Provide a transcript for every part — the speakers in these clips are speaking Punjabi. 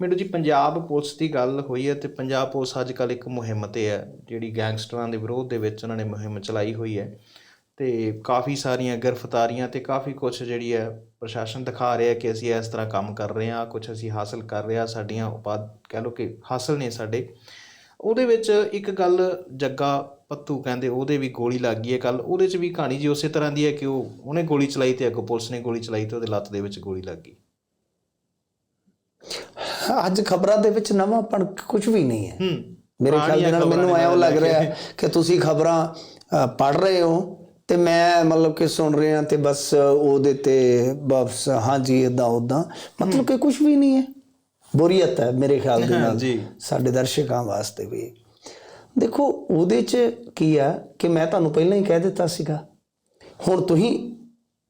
ਮੈਨੂੰ ਜੀ, ਪੰਜਾਬ ਪੁਲਿਸ ਦੀ ਗੱਲ ਹੋਈ ਹੈ ਤੇ ਪੰਜਾਬ ਪੁਲਿਸ ਅੱਜ ਕੱਲ ਇੱਕ ਮੁਹਿੰਮ ਤੇ ਹੈ, ਜਿਹੜੀ ਗੈਂਗਸਟਰਾਂ ਦੇ ਵਿਰੋਧ ਦੇ ਵਿੱਚ ਉਹਨਾਂ ਨੇ ਮੁਹਿੰਮ ਚਲਾਈ ਹੋਈ ਹੈ। ਤੇ ਕਾਫੀ ਸਾਰੀਆਂ ਗ੍ਰਿਫਤਾਰੀਆਂ ਤੇ ਕਾਫੀ ਕੁਝ ਜਿਹੜੀ ਹੈ, ਪ੍ਰਸ਼ਾਸਨ ਦਿਖਾ ਰਿਹਾ ਕਿ ਅਸੀਂ ਇਸ ਤਰ੍ਹਾਂ ਕੰਮ ਕਰ ਰਹੇ ਹਾਂ ਕੁਝ ਅਸੀਂ ਹਾਸਲ ਕਰ ਰਹੇ ਹਾਂ, ਸਾਡੀਆਂ ਉਪਾਧ ਕਹਿ ਲਓ ਕਿ ਹਾਸਲ ਨੇ ਸਾਡੇ। ਉਹਦੇ ਵਿੱਚ ਇੱਕ ਗੱਲ ਜੱਗਾ ਪੱਤੂ ਕਹਿੰਦੇ, ਉਹਦੇ ਵੀ ਗੋਲੀ ਲੱਗ ਗਈ ਹੈ ਕੱਲ ਉਹਦੇ 'ਚ ਵੀ ਕਹਾਣੀ ਜੀ ਉਸੇ ਤਰ੍ਹਾਂ ਦੀ ਹੈ ਕਿ ਉਹ, ਉਹਨੇ ਗੋਲੀ ਚਲਾਈ ਤੇ ਅੱਗੋਂ ਪੁਲਿਸ ਨੇ ਗੋਲੀ ਚਲਾਈ ਤੇ ਉਹਦੇ ਲੱਤ ਦੇ ਵਿੱਚ ਗੋਲੀ ਲੱਗ ਗਈ। ਅੱਜ ਖਬਰਾਂ ਦੇ ਵਿੱਚ ਨਵਾਂਪਣ ਕੁਝ ਵੀ ਨਹੀਂ ਹੈ। ਮੇਰੇ ਖਿਆਲ ਦੇ ਨਾਲ ਮੈਨੂੰ ਐਂ ਲੱਗ ਰਿਹਾ ਕਿ ਤੁਸੀਂ ਖਬਰਾਂ ਪੜ ਰਹੇ ਹੋ ਤੇ ਮੈਂ ਮਤਲਬ ਕਿ ਸੁਣ ਰਿਹਾ ਤੇ ਬਸ ਉਹਦੇ ਤੇ ਬਸ ਹਾਂਜੀ ਇਦਾਂ ਉਦਾਂ ਮਤਲਬ ਕਿ ਕੁਝ ਵੀ ਨਹੀਂ ਹੈ। ਬੁਰੀਅਤ ਹੈ ਮੇਰੇ ਖਿਆਲ ਦੇ ਨਾਲ। ਸਾਡੇ ਦਰਸ਼ਕਾਂ ਵਾਸਤੇ ਵੀ। ਦੇਖੋ ਉਹਦੇ ਚ ਕੀ ਆ ਕਿ ਮੈਂ ਤੁਹਾਨੂੰ ਪਹਿਲਾਂ ਹੀ ਕਹਿ ਦਿੱਤਾ ਸੀਗਾ। ਹੁਣ ਤੁਸੀਂ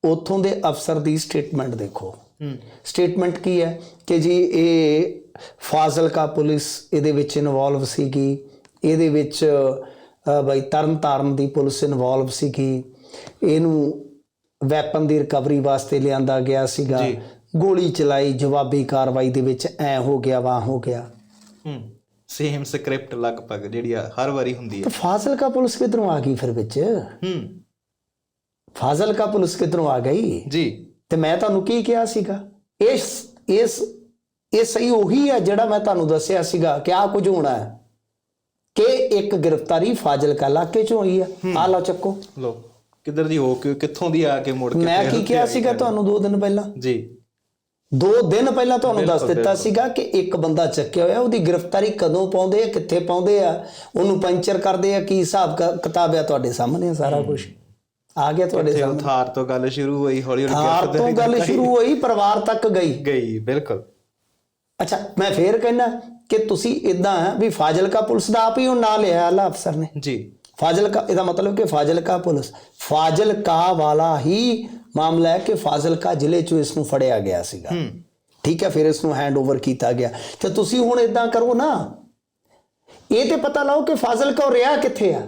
ਉਥੋਂ ਦੇ ਅਫਸਰ ਦੀ ਸਟੇਟਮੈਂਟ ਦੇਖੋ। ਸਟੇਟਮੈਂਟ ਕੀ ਹੈ ਕਿ ਜੀ ਇਹ ਫਾਜ਼ਿਲਕਾ ਪੁਲਿਸ ਇਹਦੇ ਵਿੱਚ ਇਨਵੋਲਵ ਸੀਗੀ ਇਹਦੇ ਵਿੱਚ ਬਈ ਤਰਨ ਤਾਰਨ ਦੀ ਪੁਲਿਸ ਇਨਵੋਲਵ ਸੀਗੀ ਇਹਨੂੰ ਵੈਪਨ ਦੀ ਰਿਕਵਰੀ ਵਾਸਤੇ ਲਿਆਂਦਾ ਗਿਆ ਸੀਗਾ। ਗੋਲੀ ਚਲਾਈ ਜਵਾਬੀ ਕਾਰਵਾਈ ਦੇ ਵਿੱਚ ਐ ਹੋ ਗਿਆ ਵਾਹ ਹੋ ਗਿਆ। ਹੂੰ। ਸੇਮ ਸਕ੍ਰਿਪਟ ਲਗਭਗ ਜਿਹੜੀ ਹਰ ਵਾਰੀ ਹੁੰਦੀ ਹੈ। ਫਾਜ਼ਿਲਕਾ ਪੁਲਿਸ ਕਿੱਧਰੋਂ ਆ ਗਈ ਫਿਰ ਵਿੱਚ? ਹੂੰ। ਫਾਜ਼ਿਲਕਾ ਪੁਲਿਸ ਕਿੱਧਰੋਂ ਆ ਗਈ? ਜੀ। ਤੇ ਮੈਂ ਤੁਹਾਨੂੰ ਕੀ ਕਿਹਾ ਸੀਗਾ? ਇਸ ਇਸ ਇਹ ਸਹੀ ਉਹੀ ਹੈ ਜਿਹੜਾ ਮੈਂ ਤੁਹਾਨੂੰ ਦੱਸਿਆ ਸੀਗਾ ਕਿ ਆ ਕੁਝ ਹੋਣਾ ਹੈ। ਕਿ ਇੱਕ ਗ੍ਰਿਫਤਾਰੀ ਫਾਜ਼ਿਲਕਾ ਇਲਾਕੇ ਚੋਂ ਹੋਈ ਹੈ। ਆ ਲਓ ਚੱਕੋ। ਲੋ ਕਿੱਧਰ ਦੀ ਹੋ ਕੇ ਕਿੱਥੋਂ ਦੀ ਆ ਕੇ ਮੁੜ ਕੇ ਮੈਂ ਕੀ ਕਿਹਾ ਸੀਗਾ। ਤੁਹਾਨੂੰ 2 ਦਿਨ ਪਹਿਲਾਂ? ਜੀ। ਦੋ ਦਿਨ ਪਹਿਲਾਂ ਤੁਹਾਨੂੰ ਦੱਸ ਦਿੱਤਾ। ਸੀਗਾ ਕਿ ਇੱਕ ਬੰਦਾ ਚੱਕਿਆ ਹੋਇਆ ਉਹਦੀ ਗ੍ਰਿਫਤਾਰੀ ਕਦੋਂ ਪਾਉਂਦੇ ਆ ਕਿੱਥੇ ਪਾਉਂਦੇ ਆ ਉਹਨੂੰ ਪੰਚਰ ਕਰਦੇ ਆ ਕੀ ਹਿਸਾਬ ਕਿਤਾਬ ਆ ਤੁਹਾਡੇ ਸਾਹਮਣੇ ਆ ਸਾਰਾ ਕੁਝ ਆ ਗਿਆ ਤੁਹਾਡੇ ਸਾਹਮਣੇ। ਥਾਰ ਤੋਂ ਗੱਲ ਸ਼ੁਰੂ ਹੋਈ ਹੌਲੀ ਹੌਲੀ ਥਾਰ ਤੋਂ ਗੱਲ ਸ਼ੁਰੂ ਹੋਈ ਪਰਿਵਾਰ ਤੱਕ ਗਈ। ਗਈ ਬਿਲਕੁਲ। ਅੱਛਾ ਮੈਂ ਫੇਰ ਕਹਿਣਾ ਕਿ ਤੁਸੀਂ ਇਦਾਂ ਵੀ ਫਾਜ਼ਿਲਕਾ ਪੁਲਿਸ ਦਾ ਆਪ ਹੀ ਉਹ ਨਾਂ ਲਿਆ ਆਲਾ ਅਫਸਰ ਨੇ। ਜੀ। ਫਾਜ਼ਿਲਕਾ ਇਹਦਾ ਮਤਲਬ ਕਿ ਫਾਜ਼ਿਲਕਾ ਪੁਲਿਸ। ਫਾਜ਼ਿਲਕਾ ਵਾਲਾ ਹੀ ਮਾਮਲਾ ਹੈ ਕਿ ਫਾਜ਼ਿਲਕਾ ਜ਼ਿਲ੍ਹੇ ਚੋਂ ਇਸ ਨੂੰ ਫੜਿਆ ਗਿਆ ਸੀਗਾ। ਠੀਕ ਹੈ ਫਿਰ ਇਸ ਨੂੰ ਹੈਂਡਓਵਰ ਕੀਤਾ ਗਿਆ। ਤੇ ਤੁਸੀਂ ਹੁਣ ਇਦਾਂ ਕਰੋ ਨਾ। ਇਹ ਤੇ ਪਤਾ ਲਾਓ ਕਿ ਫਾਜ਼ਿਲਕਾ ਰਿਹਾ ਕਿੱਥੇ ਆ?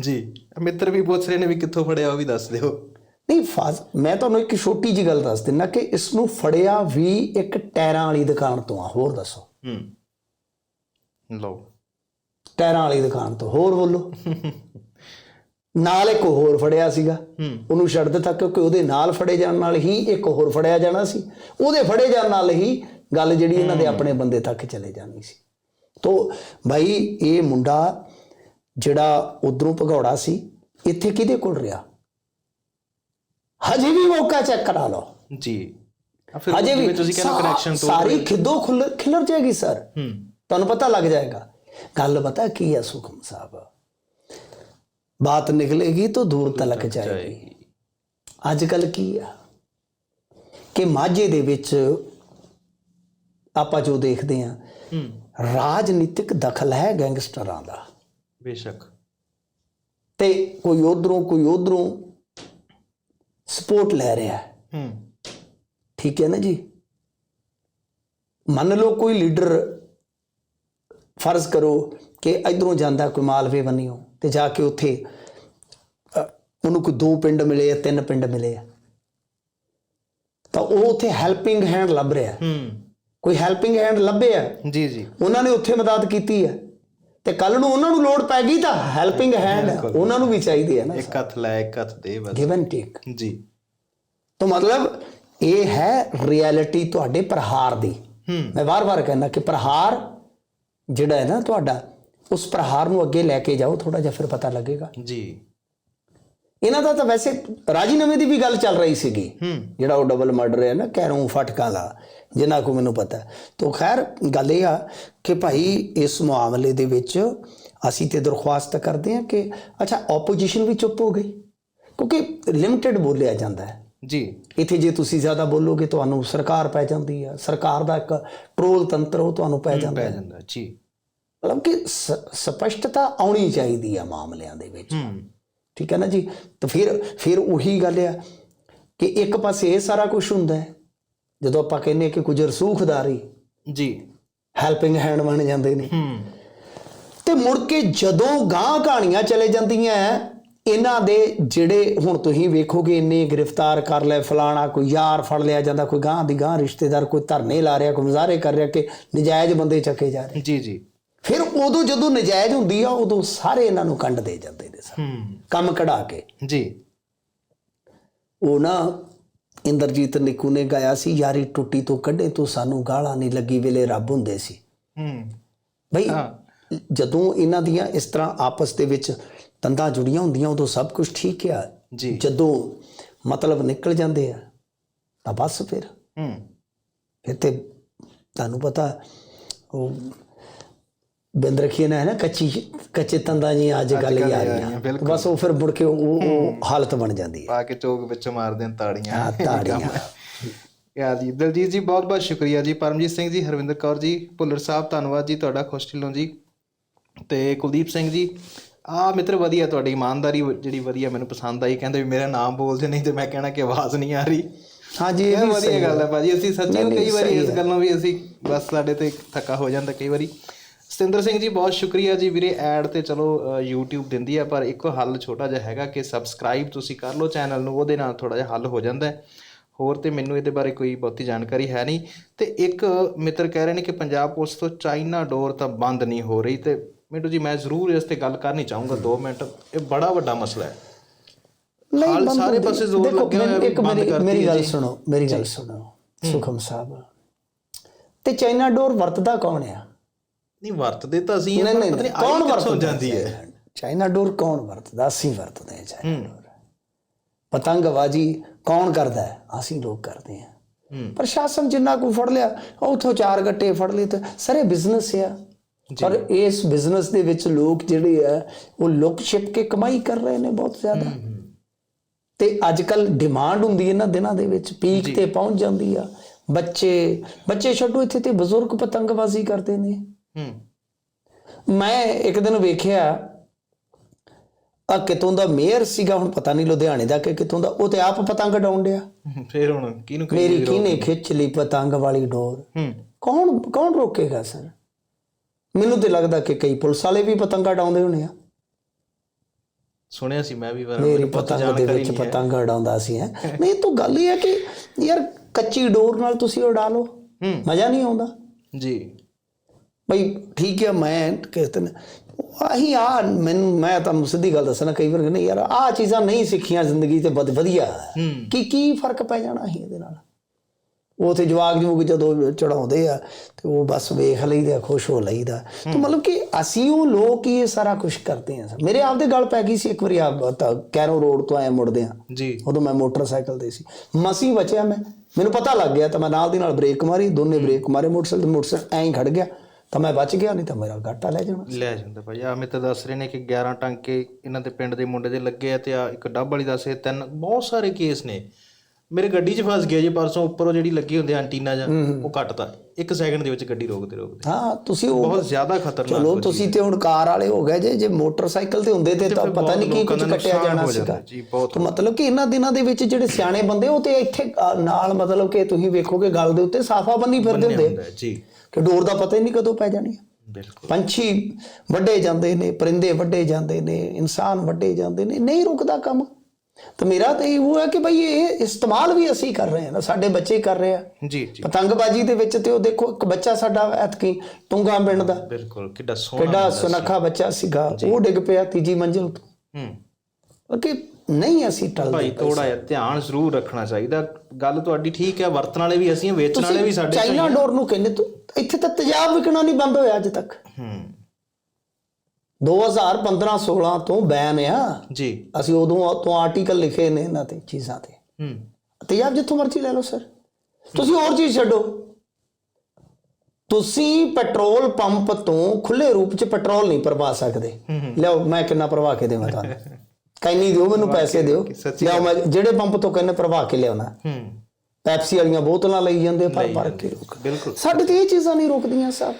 ਜੀ। ਮਿੱਤਰ ਵੀ ਪੁੱਛ ਰਹੇ ਨੇ ਵੀ ਕਿੱਥੋਂ ਫੜਿਆ ਉਹ ਵੀ ਦੱਸ ਦਿਓ। ਨਹੀਂ ਫਾਜ਼ ਮੈਂ ਤੁਹਾਨੂੰ ਇੱਕ ਛੋਟੀ ਜੀ ਗੱਲ ਦੱਸ ਦਿੰਨਾ ਕਿ ਇਸ ਨੂੰ ਫੜਿਆ ਵੀ ਇੱਕ ਟਾਇਰਾਂ ਵਾਲੀ ਦੁਕਾਨ ਤੋਂ ਆ। ਹੋਰ ਦੱਸੋ। ਹੂੰ। ਲਓ। ਟਾਇਰਾਂ ਵਾਲੀ ਦੁਕਾਨ ਤੋਂ। ਹੋਰ ਬੋਲੋ। ਨਾਲ ਇੱਕ ਹੋਰ ਫੜਿਆ ਸੀਗਾ। ਉਹਨੂੰ ਛੱਡ ਦਿੱਤਾ ਕਿਉਂਕਿ ਉਹਦੇ ਨਾਲ ਫੜੇ ਜਾਣ ਨਾਲ ਹੀ ਇੱਕ ਹੋਰ ਫੜਿਆ ਜਾਣਾ ਸੀ। ਉਹਦੇ ਫੜੇ ਜਾਣ ਨਾਲ ਹੀ ਗੱਲ ਜਿਹੜੀ ਇਹਨਾਂ ਦੇ ਆਪਣੇ ਬੰਦੇ ਤੱਕ ਚਲੇ ਜਾਣੀ ਸੀ। ਤੋ ਭਾਈ ਇਹ ਮੁੰਡਾ ਜਿਹੜਾ ਉਧਰੋਂ ਭਗੌੜਾ ਸੀ ਇੱਥੇ ਕਿਹਦੇ ਕੋਲ ਰਿਹਾ? ਹਜੇ ਵੀ ਮੌਕਾ ਚੈੱਕ ਕਰਾ ਲਓ। ਜੀ। ਹਜੇ ਵੀ ਤੁਸੀਂ ਕਹਿੰਦੇ ਕਨੈਕਸ਼ਨ ਤੋਂ ਸਾਰੀ ਖਿੱਦੋ ਖੁੱਲ- ਖਿਲਰ ਜਾਏਗੀ ਸਰ ਹੂੰ। ਤੁਹਾਨੂੰ ਪਤਾ ਲੱਗ ਜਾਏਗਾ। ਗੱਲ ਪਤਾ ਕੀ ਹੈ ਸੁਖਮ ਸਾਹਿਬ? ਬਾਤ ਨਿਕਲੇਗੀ ਤਾਂ ਦੂਰ ਤਲਕ ਜਾਏਗੀ। ਅੱਜ ਕੱਲ ਕੀ ਆ? ਕਿ ਮਾਝੇ ਦੇ ਵਿੱਚ ਆਪਾਂ ਜੋ ਦੇਖਦੇ ਆ ਹੂੰ। ਰਾਜਨੀਤਿਕ ਦਖਲ ਹੈ ਗੈਂਗਸਟਰਾਂ ਦਾ। ਬੇਸ਼ੱਕ ਤੇ ਕੋਈ ਉਧਰੋਂ ਕੋਈ ਉਧਰੋਂ ਸਪੋਰਟ ਲੈ ਰਿਹਾ ਹੈ। ਹੂੰ। ਠੀਕ ਹੈ ਨਾ ਜੀ? ਮੰਨ ਲਓ ਕੋਈ ਲੀਡਰ ਫਰਜ਼ ਕਰੋ ਕਿ ਇਧਰੋਂ ਜਾਂਦਾ ਕੋਈ ਮਾਲਵੇ ਬੰਨਿਓ ਤੇ ਜਾ ਕੇ ਉੱਥੇ ਉਹਨੂੰ ਕੋਈ ਦੋ ਪਿੰਡ ਮਿਲੇ ਆ ਤਿੰਨ ਪਿੰਡ ਮਿਲੇ ਆ। ਤਾਂ ਉਹ ਉੱਥੇ ਹੈਲਪਿੰਗ ਹੈਂਡ ਲੱਭ ਰਿਹਾ। ਹੂੰ। ਕੋਈ ਹੈਲਪਿੰਗ ਹੈਂਡ ਲੱਭਿਆ? ਜੀ ਜੀ। ਉਹਨਾਂ ਨੇ ਉੱਥੇ ਮਦਦ ਕੀਤੀ ਹੈ ਤੇ ਕੱਲ ਨੂੰ ਉਹਨਾਂ ਨੂੰ ਲੋੜ ਪੈ ਗਈ ਤਾਂ ਹੈਲਪਿੰਗ ਹੈਂਡ ਉਹਨਾਂ ਨੂੰ ਵੀ ਚਾਹੀਦੀ ਹੈ ਨਾ। ਇੱਕ ਹੱਥ ਲੈ ਇੱਕ ਹੱਥ ਦੇ ਬਸ। ਗਿਵ ਐਂਡ ਟੇਕ ਜੀ। ਤਾਂ ਮਤਲਬ ਇਹ ਹੈ ਰਿਐਲਿਟੀ ਤੁਹਾਡੇ ਪ੍ਰਹਾਰ ਦੀ। ਮੈਂ ਵਾਰ-ਵਾਰ ਕਹਿੰਦਾ ਕਿ ਪ੍ਰਹਾਰ ਜਿਹੜਾ ਹੈ ਨਾ ਤੁਹਾਡਾ ਉਸ ਪ੍ਰਹਾਰ ਨੂੰ ਅੱਗੇ ਲੈ ਕੇ ਜਾਓ ਥੋੜਾ ਜਿਹਾ ਫਿਰ ਪਤਾ ਲੱਗੇਗਾ। ਜੀ। ਇਹਨਾਂ ਦਾ ਤਾਂ ਵੈਸੇ ਰਾਜੀਨਾਮੇ ਦੀ ਵੀ ਗੱਲ ਚੱਲ ਰਹੀ ਸੀਗੀ। ਜਿਹੜਾ ਉਹ ਡਬਲ ਮਰਡਰ ਹੈ ਨਾ ਕੈਰੋਂ ਫਟਕਾਂ ਦਾ। ਜਿਨ੍ਹਾਂ ਕੋ ਮੈਨੂੰ ਪਤਾ ਹੈ। ਤੋ ਖੈਰ ਗੱਲ ਇਹ ਆ ਕਿ ਭਾਈ ਇਸ ਮਾਮਲੇ ਦੇ ਵਿੱਚ ਅਸੀਂ ਤੇ ਦਰਖਾਸਤ ਕਰਦੇ ਹਾਂ ਕਿ ਅੱਛਾ ਆਪੋਜੀਸ਼ਨ ਵੀ ਚੁੱਪ ਹੋ ਗਈ ਕਿਉਂਕਿ ਲਿਮਟਿਡ ਬੋਲਿਆ ਜਾਂਦਾ ਹੈ। ਜੀ। ਇੱਥੇ ਜੇ ਤੁਸੀਂ ਜ਼ਿਆਦਾ ਬੋਲੋਗੇ ਤੁਹਾਨੂੰ ਸਰਕਾਰ ਪੈ ਜਾਂਦੀ ਹੈ ਸਰਕਾਰ ਦਾ ਇੱਕ ਟਰੋਲ ਤੰਤਰ ਉਹ ਤੁਹਾਨੂੰ ਪੈ ਜਾਂਦਾ ਪੈ ਹੈ। ਜਾਂਦਾ ਜੀ। ਮਤਲਬ ਕਿ ਸਪਸ਼ਟਤਾ ਆਉਣੀ ਚਾਹੀਦੀ ਆ ਮਾਮਲਿਆਂ ਦੇ ਵਿੱਚ। ਹੂੰ। ਠੀਕ ਹੈ ਨਾ ਜੀ? ਤਾਂ ਫਿਰ ਫਿਰ ਉਹੀ ਗੱਲ ਆ ਕਿ ਇੱਕ ਪਾਸੇ ਇਹ ਸਾਰਾ ਕੁਝ ਹੁੰਦਾ ਹੈ ਜਦੋਂ ਆਪਾਂ ਕਹਿੰਦੇ ਕਿ ਕੁਝ ਰਸੂਖਦਾਰੀ ਜੀ। ਹੈਲਪਿੰਗ ਹੈਂਡ ਬਣ ਜਾਂਦੇ ਨੇ। ਹੂੰ। ਤੇ ਮੁੜ ਕੇ ਜਦੋਂ ਗਾਂ ਕਹਾਣੀਆਂ ਚਲੇ ਜਾਂਦੀਆਂ ਇਹਨਾਂ ਦੇ ਜਿਹੜੇ ਹੁਣ ਤੁਸੀਂ ਵੇਖੋਗੇ ਇੰਨੇ ਗ੍ਰਿਫਤਾਰ ਕਰ ਲੈ ਫਲਾਣਾ ਕੋਈ ਯਾਰ ਫੜ ਲਿਆ ਜਾਂਦਾ ਕੋਈ ਗਾਂ ਦੀ ਗਾਂ ਰਿਸ਼ਤੇਦਾਰ ਕੋਈ ਧਰਨੇ ਲਾ ਰਿਹਾ ਕੋਈ ਮੁਜ਼ਾਹਰੇ ਕਰ ਰਿਹਾ ਕਿ ਨਜਾਇਜ਼ ਬੰਦੇ ਚੱਕੇ ਜਾ ਰਹੇ। ਜੀ ਜੀ। ਫਿਰ ਉਦੋਂ ਜਦੋਂ ਨਜਾਇਜ਼ ਹੁੰਦੀ ਆ ਉਦੋਂ ਸਾਰੇ ਇਹਨਾਂ ਨੂੰ ਕੰਡ ਦੇ ਜਾਂਦੇ ਨੇ ਸਰ। ਹੂੰ। ਕੰਮ ਕਢਾ ਕੇ। ਜੀ। ਉਹ ਨਾ ਇੰਦਰਜੀਤ ਨਿੱਕੂ ਨੇ ਗਾਇਆ ਸੀ ਯਾਰੀ ਟੁੱਟੀ ਤੋਂ ਕੱਢੇ ਤੋਂ ਸਾਨੂੰ ਗਾਲਾਂ ਨਹੀਂ ਲੱਗੀ ਵੇਲੇ ਰੱਬ ਹੁੰਦੇ ਸੀ। ਹੂੰ। ਬਈ। ਜਦੋਂ ਇਹਨਾਂ ਦੀਆਂ ਇਸ ਤਰ੍ਹਾਂ ਆਪਸ ਦੇ ਵਿੱਚ ਤੰਦਾਂ ਜੁੜੀਆਂ ਹੁੰਦੀਆਂ ਉਦੋਂ ਸਭ ਕੁਝ ਠੀਕ ਆ। ਜੀ। ਜਦੋਂ ਮਤਲਬ ਨਿਕਲ ਜਾਂਦੇ ਆ ਤਾਂ ਬਸ ਫਿਰ। ਹੂੰ। ਫਿਰ ਤੇ ਤੁਹਾਨੂੰ ਪਤਾ ਉਹ ਬਿੰਦ ਰੱਖੀ ਨਾ ਹੈ ਨਾ ਕੱਚੀ ਕੱਚੇ ਤੰਦਾਂ ਜੀ ਅੱਜ ਕੱਲ ਹੀ ਆ ਰਹੀਆਂ। ਬਸ ਉਹ ਫਿਰ ਮੁੜ ਕੇ ਉਹ ਹਾਲਤ ਬਣ ਜਾਂਦੀ ਹੈ। ਪਾ ਕੇ ਚੋਕ ਵਿੱਚ ਮਾਰਦੇ ਨੇ ਤਾੜੀਆਂ। ਆ ਤਾੜੀਆਂ। ਯਾ ਜੀ ਦਲਜੀਤ ਜੀ ਬਹੁਤ ਬਹੁਤ ਸ਼ੁਕਰੀਆ ਜੀ। ਪਰਮਜੀਤ ਸਿੰਘ ਜੀ ਹਰਵਿੰਦਰ ਕੌਰ ਜੀ ਭੁੱਲਰ ਸਾਹਿਬ ਧੰਨਵਾਦ ਜੀ ਤੁਹਾਡਾ ਖੁਸ਼ ਢਿੱਲੋਂ ਜੀ। ਤੇ ਕੁਲਦੀਪ ਸਿੰਘ ਜੀ ਆ ਮਿੱਤਰ ਵਧੀਆ ਤੁਹਾਡੀ ਇਮਾਨਦਾਰੀ ਜਿਹੜੀ ਵਧੀਆ ਮੈਨੂੰ ਪਸੰਦ ਆਈ। ਕਹਿੰਦੇ ਵੀ ਮੇਰਾ ਨਾਮ ਬੋਲਦੇ ਨਹੀਂ ਤੇ ਮੈਂ ਕਹਿਣਾ ਕਿ ਆਵਾਜ਼ ਨਹੀਂ ਆ ਰਹੀ। ਹਾਂਜੀ ਇਹ ਵਧੀਆ ਗੱਲ ਹੈ। ਭਾਜੀ। ਅਸੀਂ ਸੱਚੀ ਕਈ ਵਾਰੀ ਇਸ ਹੈ। ਗੱਲੋਂ ਵੀ ਅਸੀਂ ਬਸ ਸਾਡੇ ਤੇ ਥੱਕਾ ਹੋ ਜਾਂਦਾ ਕਈ ਵਾਰੀ। ਸਤਿੰਦਰ ਸਿੰਘ ਜੀ ਬਹੁਤ ਸ਼ੁਕਰੀਆ ਜੀ ਵੀਰੇ ਐਡ ਤੇ ਚਲੋ YouTube ਦਿੰਦੀ ਆ ਪਰ ਇੱਕੋ ਹੱਲ ਛੋਟਾ ਜਿਹਾ ਹੈਗਾ ਕਿ ਸਬਸਕ੍ਰਾਈਬ ਤੁਸੀਂ ਕਰ ਲਓ ਚੈਨਲ ਨੂੰ ਉਹਦੇ ਨਾਲ ਥੋੜਾ ਜਿਹਾ ਹੱਲ ਹੋ ਜਾਂਦਾ ਹੈ। ਹੋਰ ਤੇ ਮੈਨੂੰ ਇਹਦੇ ਬਾਰੇ ਕੋਈ ਬਹੁਤੀ ਜਾਣਕਾਰੀ ਹੈ ਨਹੀਂ। ਤੇ ਇੱਕ ਮਿੱਤਰ ਕਹਿ ਰਹੇ ਨੇ ਕਿ ਪੰਜਾਬ ਪੁਲਿਸ ਤੋਂ ਚਾਈਨਾ ਡੋਰ ਤਾਂ ਬੰਦ ਨਹੀਂ ਹੋ ਰਹੀ ਤੇ ਮਿੰਟੂ ਜੀ ਮੈਂ ਜ਼ਰੂਰ ਇਸ ਤੇ ਗੱਲ ਕਰਨੀ ਚਾਹੂੰਗਾ 2 ਮਿੰਟ। ਇਹ ਬੜਾ ਵੱਡਾ ਮਸਲਾ ਹੈ। ਬੰਦ ਸਾਰੇ। ਪਾਸੇ ਜ਼ੋਰ ਲੱਗਿਆ ਹੋਇਆ ਇੱਕ ਮੇਰੀ ਹੈ ਗੱਲ। ਸੁਣੋ ਮੇਰੀ ਗੱਲ ਸੁਣੋ ਸੁਖਮ ਸਾਹਿਬ। ਤੇ ਚਾਈਨਾ ਡੋਰ ਵਰਤਦਾ ਕੌਣ ਆ? ਨਹੀਂ ਵਰਤਦੇ ਤਾਂ ਅਸੀਂ ਨਹੀਂ ਨਹੀਂ ਪਤਾ ਨਹੀਂ ਕੌਣ ਵਰਤਦਾ ਜਾਂਦੀ ਹੈ? ਚਾਈਨਾ? ਡੋਰ ਕੌਣ ਵਰਤਦਾ? ਅਸੀਂ ਵਰਤਦੇ ਹਾਂ ਚਾਈਨਾ ਡੋਰ। ਪਤੰਗਬਾਜ਼ੀ ਕੌਣ ਕਰਦਾ ਹੈ? ਅਸੀਂ ਲੋਕ ਕਰਦੇ ਹਾਂ। ਪ੍ਰਸ਼ਾਸਨ ਜਿੰਨਾ ਕੋ ਫੜ ਲਿਆ ਉਥੋਂ ਚਾਰ ਗੱਟੇ ਫੜ ਲਏ ਤੇ ਸਾਰੇ ਬਿਜ਼ਨਸ ਆ। ਪਰ ਇਸ ਬਿਜ਼ਨਸ ਦੇ ਵਿੱਚ ਲੋਕ ਜਿਹੜੇ ਆ ਉਹ ਲੁਕ ਛਿਪ ਕੇ ਕਮਾਈ ਕਰ ਰਹੇ ਨੇ ਬਹੁਤ ਜ਼ਿਆਦਾ। ਤੇ ਅੱਜ ਕੱਲ ਡਿਮਾਂਡ ਹੁੰਦੀ ਹੈ ਇਹਨਾਂ ਦਿਨਾਂ ਦੇ ਵਿੱਚ ਪੀਕ ਤੇ ਪਹੁੰਚ ਜਾਂਦੀ ਆ। ਬੱਚੇ ਬੱਚੇ ਛੱਡੋ ਇੱਥੇ ਤੇ ਬਜ਼ੁਰਗ ਪਤੰਗਬਾਜ਼ੀ ਕਰਦੇ ਨੇ। ਹੂੰ। ਮੈਂ ਇੱਕ ਦਿਨ ਵੇਖਿਆ ਆ ਕਿਤੋਂ ਦਾ ਮੇਅਰ ਸੀਗਾ ਹੁਣ ਪਤਾ ਨਹੀਂ ਲੁਧਿਆਣੇ ਦਾ ਕਿ ਕਿਤੋਂ ਦਾ ਉਹ ਤੇ ਆਪ ਪਤੰਗ ਡਾਉਣ ਡਿਆ। ਫੇਰ ਹੁਣ ਕਿਹਨੂੰ ਕਹੀ ਮੇਰੀ ਕਿਹਨੇ ਖਿੱਚ ਲਈ ਪਤੰਗ ਵਾਲੀ ਡੋਰ? ਹੂੰ। ਕੌਣ ਕੌਣ ਰੋਕੇਗਾ ਸਰ? ਮੈਨੂੰ ਤੇ ਲੱਗਦਾ ਕਿ ਕਈ ਪੁਲਿਸ ਵਾਲੇ ਵੀ ਪਤੰਗਾ ਡਾਉਂਦੇ ਹੋਣੇ ਆ। ਸੁਣਿਆ ਸੀ ਮੈਂ ਵੀ ਮੇਰੀ ਮੈਨੂੰ ਪਤਾ ਪਤੰਗ ਦੇ ਜਾਣਕਾਰੀ ਵਿੱਚ ਪਤੰਗ ਉਡਾਉਂਦਾ ਸੀ ਹੈ। ਨਹੀਂ ਤੂੰ ਗੱਲ ਇਹ ਹੈ ਕਿ ਯਾਰ ਕੱਚੀ ਡੋਰ ਨਾਲ ਤੁਸੀਂ ਉਡਾ ਲਓ। ਮਜ਼ਾ ਨਹੀਂ ਆਉਂਦਾ। ਜੀ। ਬਈ ਠੀਕ ਹੈ ਮੈਂ ਕਿਸ ਦਿਨ ਆਹੀ ਆ ਮੈਨੂੰ ਮੈਂ ਤੁਹਾਨੂੰ ਸਿੱਧੀ ਗੱਲ ਦੱਸਣਾ ਕਈ ਵਾਰ ਨਹੀਂ ਯਾਰ ਆ ਚੀਜ਼ਾਂ ਨਹੀਂ ਸਿੱਖੀਆਂ ਜ਼ਿੰਦਗੀ ਤੇ ਬਹੁਤ ਵਧੀਆ। ਕੀ ਕੀ ਫ਼ਰਕ ਪੈ ਜਾਣਾ ਸੀ ਇਹਦੇ ਨਾਲ? ਉਹ ਤੇ ਜਵਾਗ ਜੂਗ ਜਦੋਂ ਚੜਾਉਂਦੇ ਆ ਤੇ ਉਹ ਬਸ ਵੇਖ ਲਈਦਾ ਖੁਸ਼ ਹੋ ਲਈਦਾ। ਤਾਂ ਮਤਲਬ ਕਿ ਅਸੀਂ ਉਹ ਲੋਕ ਹੀ ਇਹ ਸਾਰਾ ਕੁਝ ਕਰਦੇ ਆ ਮੇਰੇ ਆਪ ਦੇ ਗੱਲ ਪੈ ਗਈ ਸੀ ਇੱਕ ਵਾਰੀ ਆ ਤਾਂ ਕੈਰੋ ਰੋਡ ਤੋਂ ਆਏ ਮੁੜਦੇ ਆ ਜੀ। ਉਦੋਂ ਮੈਂ ਮੋਟਰਸਾਈਕਲ ਤੇ ਸੀ। ਮਸੀਂ ਬਚਿਆ ਮੈਂ। ਮੈਨੂੰ ਪਤਾ ਲੱਗ ਗਿਆ ਤਾਂ ਮੈਂ ਨਾਲ ਦੀ ਨਾਲ ਬ੍ਰੇਕ ਮਾਰੀ ਦੋਨੇ ਬ੍ਰੇਕ ਮਾਰੇ ਮੋਟਰਸਾਈਕਲ ਤੇ ਮੋਟਰਸਾਈਕਲ ਐਂ ਖੜ ਗਿਆ। ਤਾਂ ਮੈਂ ਬਚ ਗਿਆ ਨਹੀਂ ਤਾਂ ਮੇਰਾ ਗਾਟਾ ਲੈ ਜਾਣਾ ਲੈ ਜਾਂਦਾ ਭਾਈ। ਆ ਮੈਂ ਦੱਸ ਰਹੇ ਨੇ ਕਿ 11 ਟਾਂਕੇ ਇਹਨਾਂ ਦੇ ਪਿੰਡ ਦੇ ਮੁੰਡੇ ਦੇ ਲੱਗੇ ਆ ਤੇ ਆ ਇੱਕ ਡੱਬ ਵਾਲੀ ਦੱਸੇ ਤਿੰਨ ਬਹੁਤ ਸਾਰੇ ਕੇਸ ਨੇ। ਮੇਰੇ ਗੱਡੀ 'ਚ ਫਸ ਗਿਆ ਜੀ ਪਰਸੋਂ ਉੱਪਰ ਉਹ ਜਿਹੜੀ ਲੱਗੀ ਹੁੰਦੀ ਐਂਟੀਨਾ ਜਾਂ ਉਹ ਕੱਟਤਾ। ਇੱਕ ਸੈਕਿੰਡ ਦੇ ਵਿੱਚ ਗੱਡੀ ਰੋਕਦੇ ਰੋਕਦੇ। ਹਾਂ ਤੁਸੀਂ ਉਹ ਬਹੁਤ ਜ਼ਿਆਦਾ ਖਤਰਨਾਕ ਚਲੋ ਤੁਸੀਂ ਤੇ ਹੁਣ ਕਾਰ ਵਾਲੇ ਹੋ ਗਏ ਜੇ ਜੇ ਮੋਟਰਸਾਈਕਲ ਤੇ ਹੁੰਦੇ ਤੇ ਤਾਂ ਪਤਾ ਨਹੀਂ ਕੀ ਕੁਝ ਕੱਟਿਆ ਜਾਣਾ ਸੀਗਾ। ਜੀ ਬਹੁਤ ਤਾਂ ਮਤਲਬ ਕਿ ਇਹਨਾਂ ਦਿਨਾਂ ਦੇ ਵਿੱਚ ਜਿਹੜੇ ਸਿਆਣੇ ਬੰਦੇ ਉਹ ਤੇ ਇੱਥੇ ਨਾਲ ਮਤਲਬ ਕਿ ਤੁਸੀਂ ਵੇਖੋਗੇ ਗੱਲ ਦੇ ਉੱਤੇ ਸਾਫਾ ਬੰਨੀ ਫਿਰਦੇ ਹੁੰਦੇ। ਜੀ। ਕਿ ਡੋਰ ਦਾ ਪਤਾ ਹੀ ਨਹੀਂ ਕਦੋਂ ਪੈ ਜਾਣੀ ਬਿਲਕੁਲ। ਪੰਛੀ ਵੱਡੇ ਜਾਂਦੇ ਨੇ ਪਰਿੰਦੇ ਵੱਡੇ ਜਾਂਦੇ ਨੇ ਇਨਸਾਨ ਵੱਡੇ ਜਾਂਦੇ ਨੇ ਨਹੀਂ ਰੁਕਦਾ ਕੰਮ। ਤਾਂ ਮੇਰਾ ਤਾਂ ਇਹ ਹੈ ਕਿ ਭਈ ਇਹ ਇਸਤੇਮਾਲ ਵੀ ਅਸੀਂ ਕਰ ਰਹੇ ਹਾਂ ਨਾ ਸਾਡੇ ਬੱਚੇ ਕਰ ਰਹੇ ਆ। ਜੀ ਜੀ। ਪਤੰਗਬਾਜ਼ੀ ਦੇ ਵਿੱਚ ਤੇ ਉਹ ਦੇਖੋ ਇੱਕ ਬੱਚਾ ਸਾਡਾ ਐਤਕੀ ਟੁੰਗਾ ਪਿੰਡ ਦਾ। ਬਿਲਕੁਲ ਕਿੱਡਾ ਸੋਹਣਾ ਕਿੱਡਾ ਸੁਨੱਖਾ ਬੱਚਾ ਸੀਗਾ ਉਹ ਡਿੱਗ ਪਿਆ ਤੀਜੀ ਮੰਜ਼ਿਲ ਤੋਂ ਹੂੰ। ਕਿ ਨਹੀਂ ਅਸੀਂ ਟਲਦੇ ਭਾਈ ਥੋੜਾ ਜਿਹਾ ਧਿਆਨ ਜ਼ਰੂਰ ਰੱਖਣਾ ਚਾਹੀਦਾ। ਗੱਲ ਤੁਹਾਡੀ ਠੀਕ ਹੈ ਵਰਤਣ ਵਾਲੇ ਵੀ ਅਸੀਂ ਵੇਚਣ ਵਾਲੇ ਵੀ ਸਾਡੇ ਚਾਈਨਾ ਡੋਰ ਨੂੰ ਕਹਿੰਦੇ ਤੂੰ ਇੱਥੇ ਤਾਂ ਤੇਜ਼ਾਬ ਵਿਕਣਾ ਨਹੀਂ ਬੰਦ ਹੋਇਆ ਅੱਜ ਤੱਕ। ਹੂੰ। 2015 16 ਤੋਂ ਬੈਨ ਆ। ਜੀ। ਅਸੀਂ ਉਦੋਂ ਤੋਂ ਆਰਟੀਕਲ ਲਿਖੇ ਨੇ ਇਹਨਾਂ ਤੇ ਚੀਜ਼ਾਂ ਤੇ। ਹੂੰ। ਤੇਜ਼ਾਬ ਜਿੱਥੋਂ ਮਰਜ਼ੀ ਲੈ ਲਓ ਸਰ ਤੁਸੀਂ ਹੋਰ ਚੀਜ਼ ਛੱਡੋ। ਤੁਸੀਂ ਪੈਟਰੋਲ ਪੰਪ ਤੋਂ ਖੁੱਲੇ ਰੂਪ 'ਚ ਪੈਟਰੋਲ ਨਹੀਂ ਭਰਵਾ ਸਕਦੇ। ਲਿਆਓ ਮੈਂ ਕਿੰਨਾ ਭਰਵਾ ਕੇ ਦੇਵਾਂ ਤੁਹਾਨੂੰ। ਕੈਨੀ ਦਿਓ ਮੈਨੂੰ ਪੈਸੇ ਦਿਓ। ਲਿਆਓ ਮੈਂ ਜਿਹੜੇ ਪੰਪ ਤੋਂ ਕਹਿੰਦੇ ਭਰਵਾ ਕੇ ਲਿਆਉਣਾ। ਹੂੰ। ਪੈਪਸੀ ਵਾਲੀਆਂ ਬੋਤਲਾਂ ਲਈ ਜਾਂਦੇ ਭਰ ਭਰ ਕੇ ਬਿਲਕੁਲ। ਸਾਡੇ ਤੇ ਇਹ ਚੀਜ਼ਾਂ ਨਹੀਂ ਰੁਕਦੀਆਂ ਸਾਹਿਬ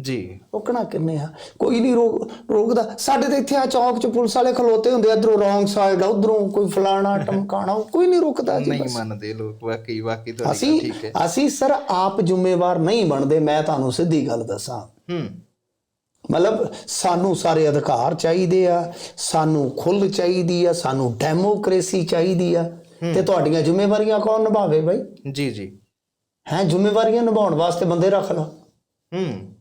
ਜੀ। ਰੋਕਣਾ ਕਿੰਨੇ ਆ? ਕੋਈ ਨਹੀਂ ਰੋਕ ਰੋਕਦਾ। ਸਾਡੇ ਤੇ ਇੱਥੇ ਆ ਚੌਕ 'ਚ ਪੁਲਿਸ ਵਾਲੇ ਖਲੋਤੇ ਹੁੰਦੇ ਆ, ਇੱਧਰੋਂ ਰੋਂਗ ਸਾਈਡ ਉਧਰੋਂ ਕੋਈ ਫਲਾਣਾ ਟਮਕਾਣਾ ਕੋਈ ਨਹੀਂ ਰੁਕਦਾ ਜੀ ਨਹੀਂ ਮੰਨਦੇ ਲੋਕ ਵਾਕਈ ਵਾਕਈ ਤੁਹਾਡੀ ਠੀਕ ਹੈ। ਅਸੀਂ ਸਰ ਆਪ ਜ਼ਿੰਮੇਵਾਰ ਨਹੀਂ ਬਣਦੇ। ਮੈਂ ਤੁਹਾਨੂੰ ਸਿੱਧੀ ਗੱਲ ਦੱਸਾਂ। ਹੂੰ। ਮਤਲਬ ਸਾਨੂੰ ਸਾਰੇ ਅਧਿਕਾਰ ਚਾਹੀਦੇ ਆ। ਸਾਨੂੰ ਖੁੱਲ੍ਹ ਚਾਹੀਦੀ ਆ। ਸਾਨੂੰ ਡੈਮੋਕ੍ਰੇਸੀ ਚਾਹੀਦੀ ਆ। ਤੇ ਤੁਹਾਡੀਆਂ ਜ਼ਿੰਮੇਵਾਰੀਆਂ ਕੌਣ ਨਿਭਾਵੇ ਬਾਈ? ਜੀ ਜੀ। ਹੈ ਜ਼ਿੰਮੇਵਾਰੀਆਂ ਨਿਭਾਉਣ ਵਾਸਤੇ ਬੰਦੇ ਰੱਖ ਲਓ। ਹੂੰ।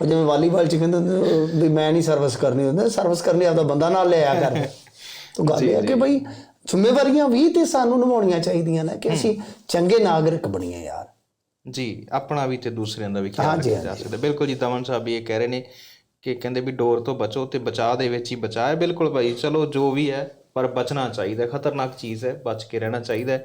ਉਹ ਜਿਵੇਂ ਵਾਲੀਬਾਲ ਚ ਕਹਿੰਦੇ ਹੁੰਦੇ ਵੀ ਮੈਂ ਨਹੀਂ ਸਰਵਿਸ ਕਰਨੀ ਹੁੰਦੀ ਸਰਵਿਸ ਕਰਨੀ ਆਪਦਾ ਬੰਦਾ ਨਾਲ ਲਿਆ ਕਰ ਤੋ ਗੱਲ ਇਹ ਹੈ ਕਿ ਬਈ ਜ਼ਿੰਮੇਵਾਰੀਆਂ ਵੀ ਤੇ ਸਾਨੂੰ ਨਿਭਾਉਣੀਆਂ ਚਾਹੀਦੀਆਂ ਨੇ ਕਿ ਅਸੀਂ ਚੰਗੇ ਨਾਗਰਿਕ ਬਣੀਏ ਯਾਰ। ਜੀ ਆਪਣਾ ਵੀ ਤੇ ਦੂਸਰਿਆਂ ਦਾ ਵੀ ਖਿਆਲ ਰੱਖਿਆ ਜਾ ਸਕਦਾ। ਬਿਲਕੁਲ ਜੀ ਦਮਨ ਸਾਹਿਬ ਵੀ ਇਹ ਕਹਿ ਰਹੇ ਨੇ ਕਿ ਕਹਿੰਦੇ ਵੀ ਡੋਰ ਤੋਂ ਬਚੋ ਤੇ ਬਚਾਅ ਦੇ ਵਿੱਚ ਹੀ ਬਚਾਅ ਬਿਲਕੁਲ ਭਾਈ ਚਲੋ ਜੋ ਵੀ ਹੈ ਪਰ ਬਚਣਾ ਚਾਹੀਦਾ ਖਤਰਨਾਕ ਚੀਜ਼ ਹੈ ਬਚ ਕੇ ਰਹਿਣਾ ਚਾਹੀਦਾ